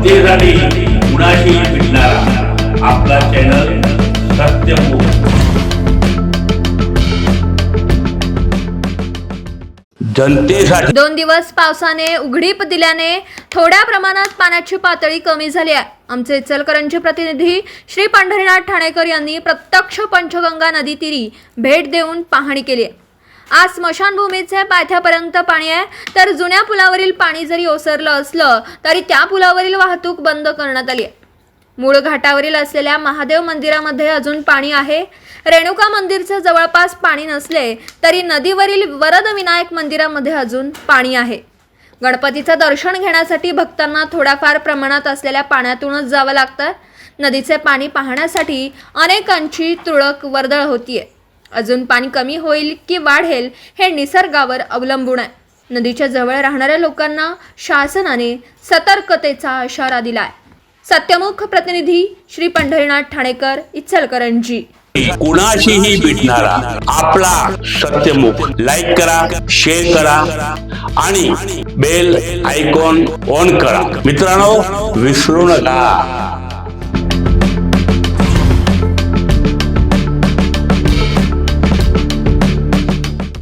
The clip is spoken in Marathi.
जनतेसाठी कुणाशी भेटणारा आपला चॅनल सत्यमुख जनतेसाठी दोन दिवस पावसाने उघडीप दिल्याने थोड्या प्रमाणात पाण्याची पातळी कमी झाली आहे. आमचे इचलकरंजी प्रतिनिधी श्री पंढरीनाथ ठाणेकर यांनी प्रत्यक्ष पंचगंगा नदी तीरी भेट देऊन पाहणी केली आहे. आज स्मशानभूमीचे पायथ्यापर्यंत पाणी आहे तर जुन्या पुलावरील पाणी जरी ओसरलं असलं तरी त्या पुलावरील वाहतूक बंद करण्यात आली आहे. मूळ घाटावरील असलेल्या महादेव मंदिरामध्ये अजून पाणी आहे. रेणुका मंदिरचं जवळपास पाणी नसले तरी नदीवरील वरद विनायक मंदिरामध्ये अजून पाणी आहे. गणपतीचं दर्शन घेण्यासाठी भक्तांना थोड्याफार प्रमाणात असलेल्या पाण्यातूनच जावं लागतं. नदीचे पाणी पाहण्यासाठी अनेकांची तुळक वर्दळ होतीये. अजून पाणी कमी होईल की वाढेल हे निसर्गावर अवलंबून आहे. नदीच्या जवळ राहणाऱ्या लोकांना शासनाने सतर्कतेचा इशारा दिलाय. सत्यमुख प्रतिनिधी श्री पंढरीनाथ ठाणेकर इचलकरंजी. कुणाशीही भेटणारा आपला सत्यमुख लाईक करा शेअर करा आणि बेल आयकॉन ऑन करा. मित्रांनो विसरू नका.